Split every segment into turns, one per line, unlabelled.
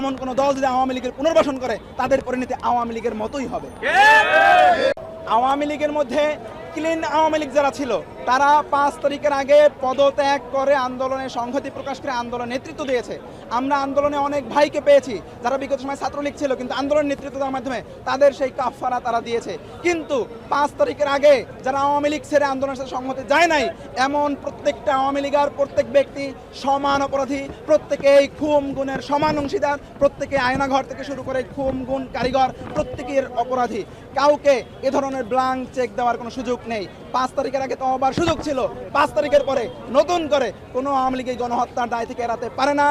এমন কোন দল যদি আওয়ামী লীগের পুনর্বাসন করে তাদের পরিণতি আওয়ামী লীগের মতোই হবে। আওয়ামী লীগের মধ্যে ক্লিন আওয়ামী লীগ যারা ছিল তারা পাঁচ তারিখের আগে পদত্যাগ করে আন্দোলনে, সংহতি প্রকাশ করে আন্দোলন নেতৃত্ব দিয়েছে। আমরা আন্দোলনে অনেক ভাইকে পেয়েছি, যারা বিগত সময় ছাত্রলীগ ছিল, কিন্তু আন্দোলন নেতৃত্ব দেওয়ার মাধ্যমে তাদের সেই কাফারা তারা দিয়েছে। কিন্তু পাঁচ তারিখের আগে যারা আওয়ামী লীগ ছেড়ে আন্দোলনের সাথে সংহতি যায় নাই, এমন প্রত্যেকটা আওয়ামী লীগার প্রত্যেক ব্যক্তি সমান অপরাধী প্রত্যেকে এই খুম গুণের সমান অংশীদার, প্রত্যেকে আয়নাঘর থেকে শুরু করে খুম গুণ কারিগর, প্রত্যেকের অপরাধী। কাউকে এ ধরনের ব্লাঙ্ক চেক দেওয়ার কোনো সুযোগ নেই। পাঁচ তারিখের আগে তো আবার সুযোগ ছিল। পাঁচ তারিখের পরে নতুন করে কোনো আওয়ামী লীগ এই গণহত্যার দায় থেকে এড়াতে পারে না।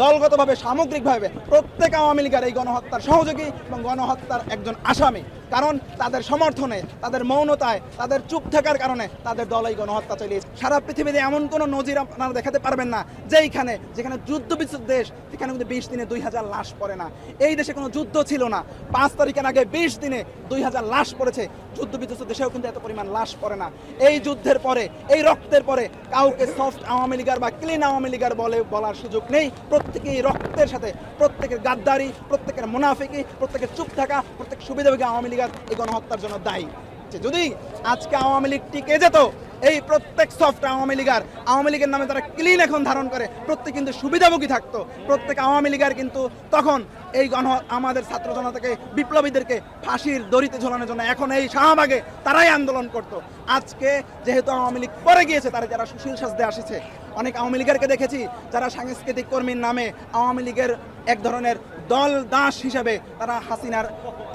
দলগতভাবে, সামগ্রিকভাবে প্রত্যেক আওয়ামী লীগের এই গণহত্যার সহযোগী এবং গণহত্যার একজন আসামি। কারণ তাদের সমর্থনে, তাদের মৌনতায়, তাদের চুপ থাকার কারণে তাদের দল এই গণহত্যা চালিয়েছে। সারা পৃথিবীতে এমন কোনো নজির আপনারা দেখাতে পারবেন না, যেইখানে, যেখানে যুদ্ধ বিচ্ছুত দেশ, সেখানে কিন্তু বিশ দিনে দুই হাজার লাশ পড়ে না। এই দেশে কোনো যুদ্ধ ছিল না। পাঁচ তারিখের আগে বিশ দিনে দুই হাজার লাশ পড়েছে। যুদ্ধ বিধ্বস্ত দেশেও কিন্তু এত পরিমাণ লাশ পড়ে না। এই যুদ্ধের পরে, এই রক্তের পরে কাউকে সফট আওয়ামী লীগার বা ক্লিন আওয়ামী লীগার বলে বলার সুযোগ নেই। প্রত্যেকেই রক্তের সাথে, প্রত্যেকের গাদ্দারি, প্রত্যেকের মুনাফিকি, প্রত্যেকের চুপ থাকা, প্রত্যেক সুবিধাভোগী আওয়ামী লীগার এই গণহত্যার জন্য দায়ী। যদি আজকে আওয়ামী লীগ টিকে যেত, এই প্রত্যেক সফট আওয়ামী লীগার, আওয়ামী লীগের নামে তারা ক্লিন এখন ধারণ করে, প্রত্যেক কিন্তু সুবিধাভোগী থাকতো। প্রত্যেক আওয়ামী লীগার কিন্তু তখন এই গণ, আমাদের ছাত্র জনতাকে, বিপ্লবীদেরকে ফাঁসির দড়িতে ঝোলানোর জন্য এখন এই শাহবাগে তারাই আন্দোলন করত। আজকে যেহেতু আওয়ামী লীগ পরে গিয়েছে, তারা যারা সুশীল সাজদে আসেছে, অনেক আওয়ামী লীগেরকে দেখেছি, যারা সাংস্কৃতিক কর্মীর নামে আওয়ামী লীগের এক ধরনের দল দাস হিসেবে তারা হাসিনার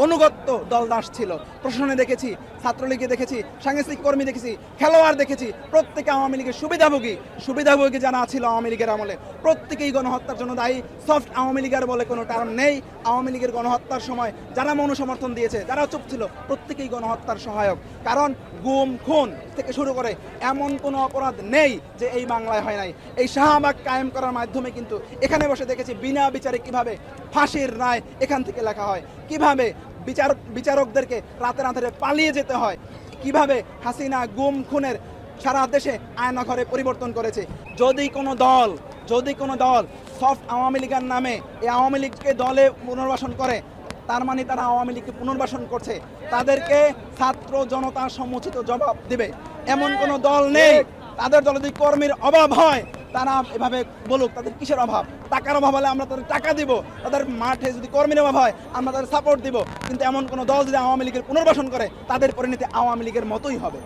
অনুগত্য দল দাস ছিল। প্রশাসনে দেখেছি, ছাত্রলীগে দেখেছি, সাংস্কৃতিক কর্মী দেখেছি, খেলোয়াড় দেখেছি। প্রত্যেকে আওয়ামী লীগের সুবিধাভোগী। সুবিধাভোগী যারা ছিল আওয়ামী লীগের আমলে, প্রত্যেকেই গণহত্যার জন্য দায়ী। সফট আওয়ামী লীগের বলে কোনো টার্ম নেই। আওয়ামী লীগের গণহত্যার সময় যারা মনুসমর্থন দিয়েছে, যারা চুপ ছিল, প্রত্যেকেই গণহত্যার সহায়ক। কারণ গুম, খুন থেকে শুরু করে এমন কোনো অপরাধ নেই যে এই বাংলায় হয় নাই। এই শাহবাগ কায়েম করার মাধ্যমে কিন্তু এখানে বসে দেখেছি বিনা বিচারে কীভাবে ফাঁসির রায় এখান থেকে লেখা হয়। কীভাবে বিচার বিচারকদেরকে রাতে রাতে পালিয়ে যেতে হয়? কীভাবে হাসিনা গুম খুনের সারা দেশে আয়নাঘরে পরিবর্তন করেছে? যদি কোনো দল যদি কোনো দল সফট আওয়ামী লীগের নামে এই আওয়ামী লীগকে দলে পুনর্বাসন করে, তার মানে তারা আওয়ামী লীগকে পুনর্বাসন করছে, তাদেরকে ছাত্র জনতা সমুচিত জবাব দিবে। এমন কোনো দল নেই। তাদের দলে যদি কর্মীর অভাব হয় তারা এভাবে বলুক, তাদের কিসের অভাব? টাকার অভাব হলে আমরা তাদের টাকা দিব, তাদের মাঠে যদি কর্মীর অভাব হয়, আমরা তাদের সাপোর্ট দিব। কিন্তু এমন কোনো দল যদি আওয়ামী লীগের পুনর্বাসন করে, তাদের পরিণতি আওয়ামী লীগের মতোই হবে।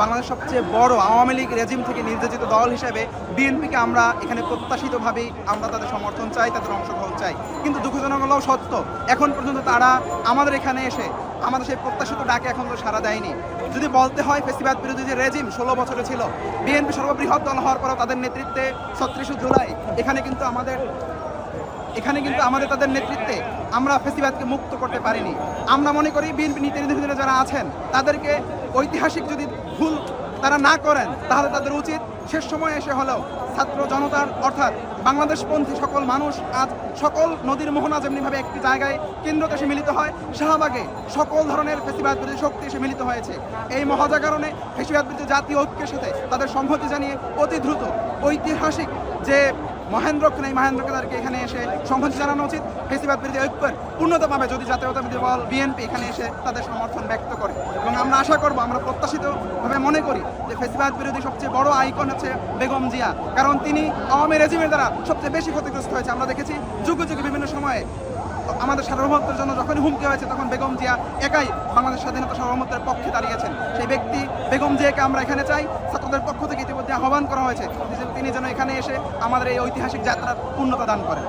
বাংলাদেশ সবচেয়ে বড় আওয়ামী লীগ রেজিম থেকে নির্যাতিত দল হিসেবে বিএনপিকে আমরা এখানে প্রত্যাশিতভাবেই আমরা তাদের সমর্থন চাই, তাদের অংশগ্রহণ চাই। কিন্তু দুঃখজনক হলেও সত্য, এখন পর্যন্ত তারা আমাদের এখানে এসে আমাদের সেই প্রত্যাশিত ডাকে এখন তো সাড়া দেয়নি। যদি বলতে হয় ফেসিবাদ বিরোধী যে রেজিম ষোলো বছরে ছিল, বিএনপি সর্ববৃহৎ দল হওয়ার পরও তাদের নেতৃত্বে ছত্রিশে জুলাই, এখানে কিন্তু আমাদের, এখানে কিন্তু আমাদের তাদের নেতৃত্বে আমরা ফেসিবাদকে মুক্ত করতে পারিনি। আমরা মনে করি বিএনপি নীতি নির্ধারিত যারা আছেন, তাদেরকে ঐতিহাসিক যদি ভুল তারা না করেন, তাহলে তাদের উচিত শেষ সময় এসে হলেও ছাত্র জনতার, অর্থাৎ বাংলাদেশপন্থী সকল মানুষ আজ সকল নদীর মোহনা যেমনিভাবে একটি জায়গায় কেন্দ্রতে এসে মিলিত হয়, শাহবাগে সকল ধরনের ফেসিবাদ বিরোধী শক্তি এসে মিলিত হয়েছে। এই মহাজাগরণে ফেসিবাদ বিরোধী জাতীয় ঐক্যের সাথে তাদের সংহতি জানিয়ে অতি দ্রুত ঐতিহাসিক যে মহেন্দ্রক্ষণ নেই। মহেন্দ্রকে তাদেরকে এখানে এসে সংহতি জানানো উচিত। ফেসিবাদ বিরোধী ঐক্যের পূর্ণতা পাবে যদি জাতীয়তাবাদী দল বিএনপি এখানে এসে তাদের সমর্থন ব্যক্ত করে। এবং আমরা আশা করব, আমরা প্রত্যাশিতভাবে মনে করি যে ফেসিবাদ বিরোধী সবচেয়ে বড় আইকন হচ্ছে বেগম জিয়া। কারণ তিনি আওয়ামী রেজিমের দ্বারা সবচেয়ে বেশি ক্ষতিগ্রস্ত হয়েছে। আমরা দেখেছি যুগ যুগে বিভিন্ন সময়ে আমাদের সার্বভৌমত্বের জন্য যখনই হুমকি হয়েছে, তখন বেগম জিয়া একাই বাংলাদেশ স্বাধীনতা সার্বভৌমত্বের পক্ষে দাঁড়িয়েছেন। সেই ব্যক্তি বেগম জিয়াকে আমরা এখানে চাই, ছাত্রদের পক্ষ থেকে ইতিমধ্যে আহ্বান করা হয়েছে তিনি যেন এখানে এসে আমাদের এই ঐতিহাসিক যাত্রার পূর্ণতা দান করেন।